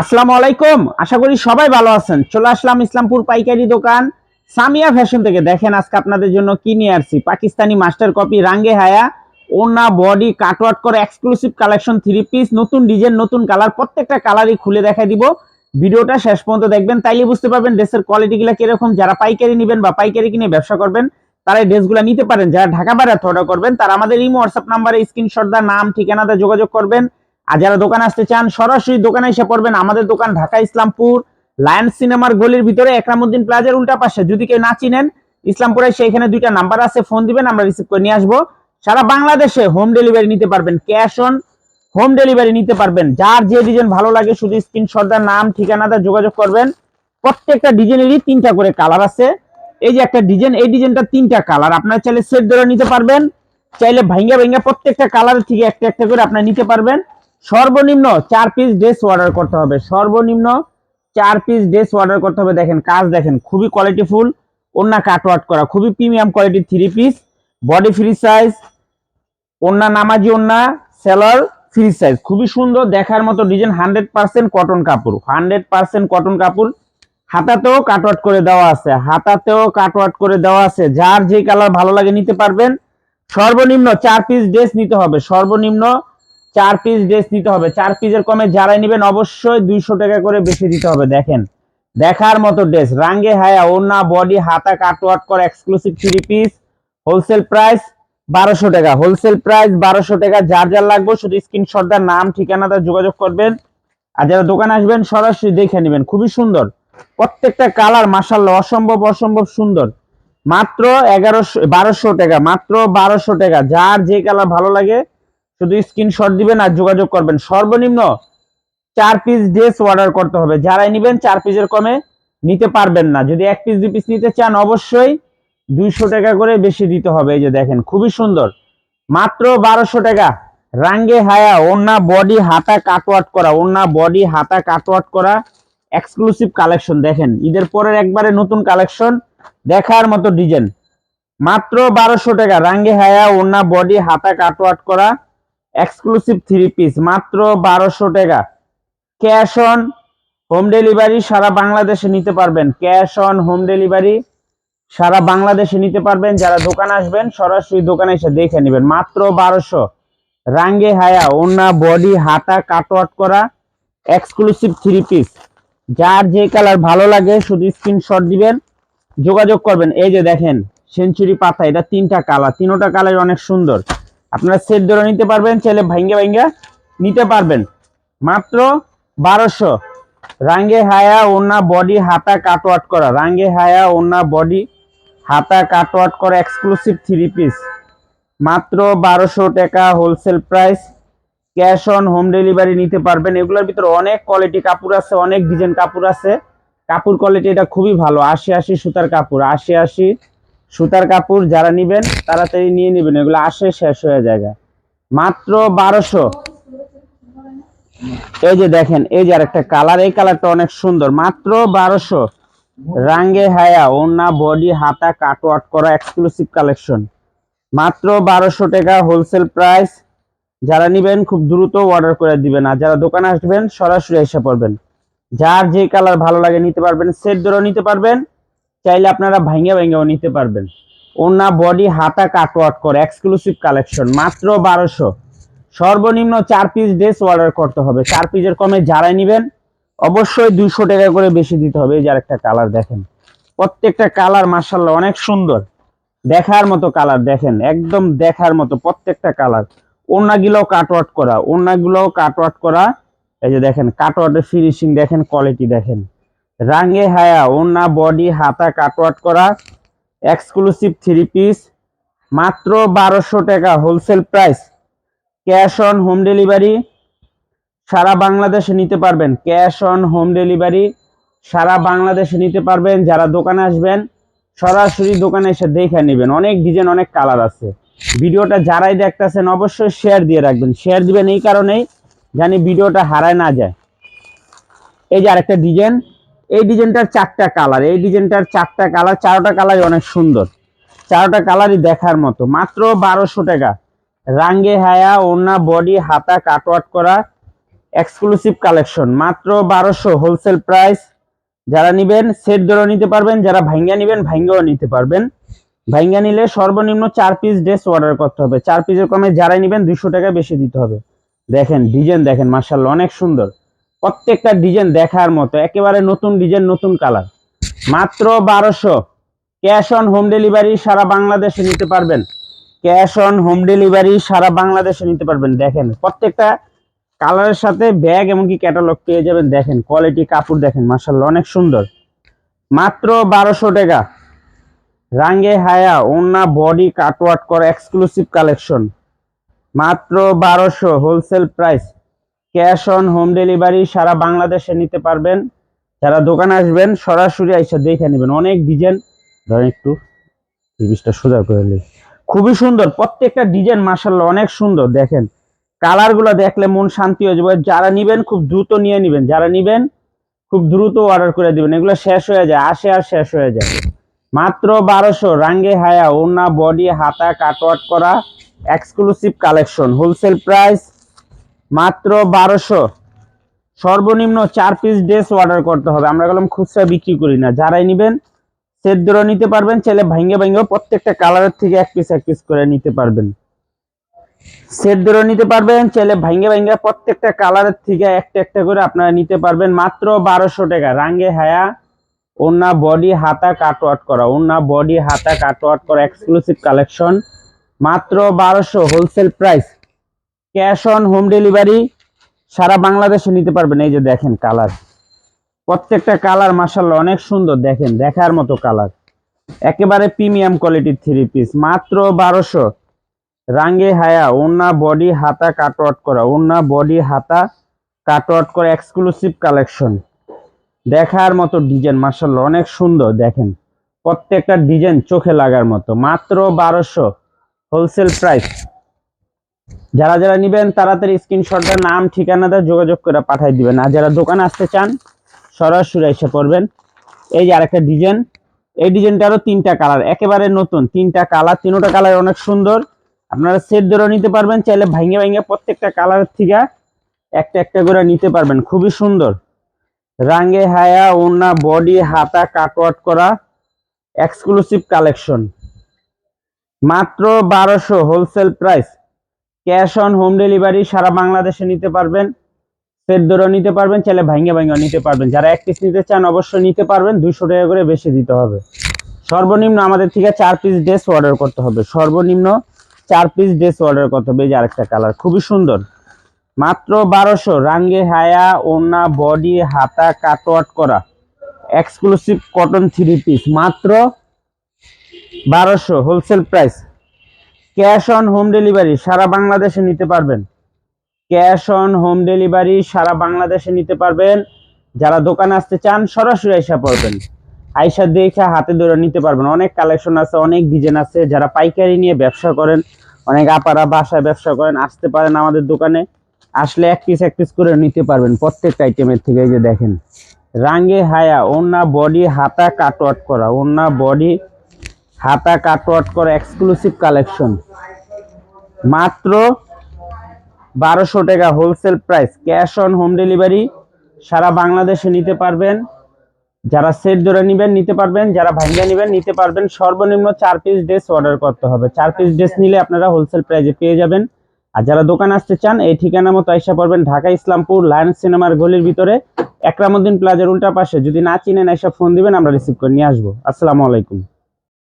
আসসালামু আলাইকুম। আশা করি সবাই ভালো আছেন। চলে আসলাম ইসলামপুর পাইকারি দোকান। সামিয়া ফ্যাশন থেকে দেখেন আজকে আপনাদের জন্য কি নিয়ে আসছি। পাকিস্তানি মাস্টার কপি রাঙ্গে হায়া ওনা বডি কাটওয়ার্ট করে এক্সক্লুসিভ কালেকশন থ্রি পিস নতুন ডিজাইন নতুন কালার প্রত্যেকটা কালারই খুলে দেখাই দিব। ভিডিওটা শেষ পর্যন্ত দেখবেন, তাইলে বুঝতে পারবেন ড্রেসের কোয়ালিটিগুলো কীরকম। যারা পাইকারি নেবেন বা পাইকারি কিনে ব্যবসা করবেন, তারা এই ড্রেসগুলো নিতে পারেন। যারা ঢাকা বাইরে অর্ডার করবেন, তারা আমাদের ইমো, হোয়াটসঅ্যাপ নাম্বারে স্ক্রিনশট দা নাম, ঠিকানাতে যোগাযোগ করবেন। আর যারা দোকানে আসতে চান, সরাসরি দোকানে এসে পড়বেন আমাদের দোকান ঢাকা ইসলামপুর, লায়ন্স সিনেমার গলির ভিতরে, একরামুদ্দিন প্লাজার উল্টা পাশে। যদি কেউ না চিনেন, ইসলামপুরে সেইখানে দুইটা নাম্বার আছে, ফোন দিবেন, আমরা রিসিভ করে নিয়ে আসব। সারা বাংলাদেশে হোম ডেলিভারি নিতে পারবেন ক্যাশ অন হোম ডেলিভারি নিতে পারবেন। যার যে ডিজাইন ভালো লাগে, শুধু স্ক্রিনশট দা নাম, ঠিকানাটা যোগাযোগ করবেন। প্রত্যেকটা ডিজাইনেরই তিনটা করে কালার আছে। এই যে একটা ডিজাইন এই ডিজাইনটা তিনটা কালার আপনারা চাইলে সেট ধরে নিতে পারবেন, চাইলে ভাঙ্গা ভাঙ্গা প্রত্যেকটা কালার থেকে একটা একটা করে আপনারা নিতে পারবেন। সর্বনিম্ন চার পিস ড্রেস অর্ডার করতে হবে। সর্বনিম্ন চার পিস ড্রেস অর্ডার করতে হবে। দেখেন, কাজ দেখেন, খুবই কোয়ালিটিফুল ওন্না কাটওয়ার্ট করা, খুবই প্রিমিয়াম কোয়ালিটির three piece body free size ওন্না নামাজি ওন্না সেলার ফ্রি সাইজ খুবই সুন্দর, দেখার মতো ডিজাইন হান্ড্রেড পার্সেন্ট কটন কাপড় হান্ড্রেড পার্সেন্ট কটন কাপড়, হাতাতেও কাটওয়ার্ট করে দেওয়া আছে, হাতাতেও কাটওয়ার্ট করে দেওয়া আছে, যার যে কালার ভালো লাগে নিতে পারবেন। সর্বনিম্ন চার পিস ড্রেস নিতে হবে, সর্বনিম্ন চার পিস ড্রেস দিতে হবে। চার পিসের কমে যারাই নেবেন অবশ্যই দুইশো টাকা করে বেশি দিতে হবে, দেখেন। দেখার মতো ড্রেস রাঙ্গে হায়া ওনা বডি হাতা কাটওয়ার্ট করে exclusive three piece wholesale price বারোশো টাকা। হোলসেল প্রাইস বারোশো টাকা, যার যার লাগবে শুধু স্ক্রিনশট দেওয়ার নাম ঠিকানাটা যোগাযোগ করবেন। আর যারা দোকানে আসবেন, সরাসরি দেখে নেবেন, খুবই সুন্দর। প্রত্যেকটা কালার মাসাল্লাহ অসম্ভব অসম্ভব সুন্দর। মাত্র এগারোশো, বারোশো টাকা, মাত্র বারোশো টাকা, যার যে কালার ভালো লাগে শুধু স্ক্রিনশট দিবেন আর যোগাযোগ করবেন। সর্বনিম্ন চার পিস ড্রেস অর্ডার করতে হবে। যারাই নেবেন, চার পিসের কমে নিতে পারবেন না। যদি এক পিস দুই পিস নিতে চান, অবশ্যই দুইশো টাকা করে বেশি দিতে হবে। এই যে দেখেন, খুবই সুন্দর। মাত্র বারোশো টাকা। রাঙ্গে হায়া ওন্না বডি হাতা কাটওয়ার্ট করা। ওন্না বডি হাতা কাটওয়ার্ট করা। এক্সক্লুসিভ কালেকশন দেখেন। ঈদের পরের একবারে নতুন কালেকশন দেখার মতো ডিজাইন মাত্র বারোশো টাকা। রাঙ্গে হায়া ওন্না বডি হাতা কাটওয়ার্ট করা। এক্সক্লুসিভ থ্রি পিস মাত্র বারোশো টাকা। ক্যাশ অন হোম ডেলিভারি সারা বাংলাদেশে নিতে পারবেন। ক্যাশ অন হোম ডেলিভারি সারা বাংলাদেশে নিতে পারবেন। যারা দোকানে আসবেন, সরাসরি দোকানে এসে দেখে নেবেন। মাত্র বারোশো। রাঙ্গে হায়া ওন্না বডি, হাতা কাটওয়ার্ট করা এক্সক্লুসিভ থ্রি পিস যার যে কালার ভালো লাগে, শুধু স্ক্রিনশট দিবেন, যোগাযোগ করবেন। এই যে দেখেন, সেঞ্চুরি পাতা, এটা তিনটা কালার। তিনোটা কালার অনেক সুন্দর। আপনারা সেট ধরে নিতে পারবেন, চাইলে ভাঙ্গা ভাঙ্গা নিতে পারবেন। মাত্র বারোশো। রাঙ্গে হায়া ওনা বডি হাতা কাটওয়ার্ট করা। রাঙ্গে হায়া ওনা বডি হাতা কাটওয়ার্ট করা এক্সক্লুসিভ থ্রি পিস মাত্র বারোশো টাকা wholesale price cash on home delivery নিতে পারবেন। এগুলোর ভিতরে অনেক কোয়ালিটি কাপড় আছে, অনেক ডিজাইন কাপড় আছে। কাপড় কোয়ালিটি এটা খুবই ভালো। আশি আশি সুতার কাপড়, আশি আশি সুতার কাপড় যারা নিবেন, তাড়াতাড়ি নিয়ে নেবেন, এগুলো আসে শেষ হয়ে যায় মাত্র বারোশো। এই যে দেখেন, এই যে আরেকটা কালার, এই কালারটা অনেক সুন্দর। মাত্র বারোশো। রাঙ্গে হায়া ওনা বডি, হাতা কাটওয়ার্ট করা এক্সক্লুসিভ কালেকশন মাত্র বারোশো টাকা হোলসেল প্রাইস যারা নিবেন, খুব দ্রুত অর্ডার করে দিবেন। আর যারা দোকানে আসবেন, সরাসরি এসে পড়বেন। যার যে কালার ভালো লাগে নিতে পারবেন, সেট ধরেও নিতে পারবেন। চাইলে আপনারা ভাঙ্গে ভাঙ্গেও নিতে পারবেন। ওনা বডি, হাতা কাটওয়ার্ট করে এক্সক্লুসিভ কালেকশন মাত্র বারোশো। সর্বনিম্ন চার পিস ড্রেস অর্ডার করতে হবে। চার পিসের কমে যারাই নিবেন, অবশ্যই দুইশো টাকা করে বেশি দিতে হবে। এই আরেকটা কালার দেখেন। প্রত্যেকটা কালার মার্শাল্লাহ অনেক সুন্দর। দেখার মতো কালার দেখেন, একদম দেখার মতো প্রত্যেকটা কালার ওনাগুলোও কাটওয়ার্ট করা ওনাগুলোও কাটওয়ার্ট করা। এই যে দেখেন কাটওয়ার্টের ফিনিশিং দেখেন কোয়ালিটি দেখেন। রাঙ্গে হায়া ওনা বডি, হাতা কাটওয়ার্ট করা এক্সক্লুসিভ থ্রি পিস মাত্র বারোশো টাকা wholesale price cash on home delivery সারা বাংলাদেশে নিতে পারবেন ক্যাশ অন হোম ডেলিভারি সারা বাংলাদেশে নিতে পারবেন, যারা দোকানে আসবেন, সরাসরি দোকানে এসে দেখে নেবেন, অনেক ডিজাইন অনেক কালার আছে। ভিডিওটা যারাই দেখতেছেন, অবশ্যই শেয়ার দিয়ে রাখবেন শেয়ার দিবেন এই কারণেই, জানি ভিডিওটা হারায় না যায়। এই যে আরেকটা ডিজাইন এই ডিজাইনটার চারটা কালার, এই ডিজাইনটার চারটা কালার, চারটা কালারই অনেক সুন্দর। চারটা কালারই দেখার মতো। মাত্র বারোশো টাকা। রাঙ্গে হায়া ওনা বডি, হাতা কাটওয়ার্ট করা এক্সক্লুসিভ কালেকশন মাত্র বারোশো হোলসেল প্রাইস যারা নিবেন সেট ধরেও নিতে পারবেন। যারা ভাঙ্গা নিবেন, ভাঙ্গাও নিতে পারবেন। ভাঙ্গা নিলে সর্বনিম্ন চার পিস ড্রেস অর্ডার করতে হবে। চার পিসের কমে যারাই নিবেন দুশো টাকা বেশি দিতে হবে। দেখেন ডিজাইন দেখেন মার্শাল অনেক সুন্দর। প্রত্যেকটা ডিজাইন দেখার মতো, একেবারে নতুন ডিজাইন, নতুন কালার। মাত্র বারোশো। ক্যাশ অন হোম ডেলিভারি সারা বাংলাদেশে নিতে পারবেন। ক্যাশ অন হোম ডেলিভারি সারা বাংলাদেশে নিতে পারবেন। দেখেন, প্রত্যেকটা কালারের সাথে ব্যাগ এমনকি ক্যাটালগ পেয়ে যাবেন। দেখেন, কোয়ালিটি কাপড় দেখেন মার্শাল্লাহ অনেক সুন্দর। মাত্র বারোশো টাকা। রাঙ্গে হায়া ওনা বডি কাটওয়ার্ট করা এক্সক্লুসিভ কালেকশন মাত্র বারোশো wholesale price cash on home delivery সারা বাংলাদেশে নিতে পারবেন। যারা দোকানে আসবেন, সরাসরি এসে দেখে নেবেন। অনেক ডিজাইন। ধরেন একটু জিনিসটা সোজা করে নিই। খুবই সুন্দর। প্রত্যেকটা ডিজাইন মার্শাল্লাহ অনেক সুন্দর। দেখেন কালারগুলো দেখলে মন শান্তি হয়ে যাবে। যারা নিবেন, খুব দ্রুত নিয়ে নিবেন। যারা নিবেন, খুব দ্রুত অর্ডার করে দিবেন। এগুলো শেষ হয়ে যায়, আসে আর শেষ হয়ে যায়। মাত্র বারোশো। রাঙ্গে হায়া ওনা বডি, হাতা কাটওয়াট করা এক্সক্লুসিভ কালেকশন হোলসেল প্রাইস মাত্র বারোশো। সর্বনিম্ন চার পিস ড্রেস অর্ডার করতে হবে। আমরা গেলাম খুচরা বিক্রি করি না। যারাই নিবেন সেট নিতে পারবেন চাইলে ভাঙ্গে ভাঙ্গে প্রত্যেকটা কালারের থেকে এক পিস এক পিস করে নিতে পারবেন। সেট নিতে পারবেন চাইলে ভাঙ্গে ভাঙ্গে প্রত্যেকটা কালারের থেকে একটা একটা করে আপনারা নিতে পারবেন। মাত্র বারোশো টাকা। রাঙ্গে হায়া ওনা বডি হাতা কাটওয়াট করা। ওনা বডি হাতা কাটওয়াট করা। এক্সক্লুসিভ কালেকশন মাত্র বারোশো। Wholesale price cash on home delivery সারা বাংলাদেশে নিতে পারবেন। এই যে দেখেন কালার। প্রত্যেকটা কালার মাসাল্লাহ অনেক সুন্দর দেখেন, দেখার মতো কালার। একেবারে প্রিমিয়াম কোয়ালিটির থ্রি পিস, মাত্র বারোশো। রাঙ্গে হায়া ওনা বডি, হাতা কাটওয়াট করা। ওনা বডি, হাতা কাটওয়াট করা এক্সক্লুসিভ কালেকশন দেখার মতো ডিজাইন মার্শাল্লাহ অনেক সুন্দর দেখেন। প্রত্যেকটা ডিজাইন চোখে লাগার মতো। মাত্র বারোশো। হোলসেল প্রাইস যারা যারা নিবেন তাড়াতাড়ি স্ক্রিনশটটা নাম, ঠিকানাটা যোগাযোগ করে পাঠিয়ে দিবেন। আর যারা দোকানে আসতে চান, সরাসরি এসে পড়বেন। এই যে আরেকটা ডিজাইন। এই ডিজাইনটারও তিনটা কালার, একেবারে নতুন। তিনটা কালার তিনটা কালার অনেক সুন্দর। আপনারা সেট ধরে নিতে পারবেন, চাইলে ভাঙে ভাঙে প্রত্যেকটা কালারের থেকে একটা একটা করে নিতে পারবেন। খুবই সুন্দর। রাঙ্গে হায়া ওনা বডি, হাতা, কাটওয়াট করা এক্সক্লুসিভ কালেকশন মাত্র বারোশো wholesale price cash on home delivery সারা বাংলাদেশে নিতে পারবেন। সেট নিতে পারবেন, চাইলে ভাঙ্গে ভাঙ্গে নিতে পারবেন। যারা এক পিস নিতে চান, অবশ্যই নিতে পারবেন। দুইশো টাকা করে বেশি দিতে হবে। সর্বনিম্ন আমাদের থেকে চার পিস ড্রেস অর্ডার করতে হবে। সর্বনিম্ন চার পিস ড্রেস অর্ডার করতে হবে। এই যে আরেকটা কালার খুবই সুন্দর। মাত্র বারোশো। রাঙ্গে, হায়া ওনা বডি হাতা কাটওয়াট করা। এক্সক্লুসিভ কটন থ্রি পিস মাত্র বারোশো। Wholesale price cash on home delivery সারা বাংলাদেশে নিতে পারবেন। ক্যাশ অন হোম ডেলিভারি সারা বাংলাদেশে নিতে পারবেন। যারা দোকানে আসতে চান, সরাসরি আইসা পড়বেন। আইসা দেখে হাতে ধরে নিতে পারবেন। অনেক কালেকশন আছে, অনেক ডিজাইন আছে। যারা পাইকারি নিয়ে ব্যবসা করেন, অনেক আপারা বাসায় ব্যবসা করেন, আসতে পারেন আমাদের দোকানে। আসলে এক পিস এক পিস করে নিতে পারবেন প্রত্যেকটা আইটেমের থেকে যে দেখেন। রাঙ্গে হায়া ওনা বডি হাতা কাটওয়াট করা ওনা বডি হাতা কাটওয়াট করা এক্সক্লুসিভ কালেকশন মাত্র বারোশো টাকা wholesale price cash on home delivery সারা বাংলাদেশে নিতে পারবেন। যারা সেট ধরে নেবেন নিতে পারবেন, যারা ভাঙ্গা নেবেন নিতে পারবেন। সর্বনিম্ন চার পিস ড্রেস অর্ডার করতে হবে। চার পিস ড্রেস নিলে আপনারা হোলসেল প্রাইসে পেয়ে যাবেন। আর যারা দোকান আসতে চান, এই ঠিকানা মতো আইসা পড়বেন ঢাকা ইসলামপুর লায়ন সিনেমার গলির ভিতরে, একরামুদ্দিন প্লাজার উল্টা পাশে। যদি না চিনেন এসব ফোন দিবেন, আমরা রিসিভ করে নিয়ে আসব। আসসালামু আলাইকুম।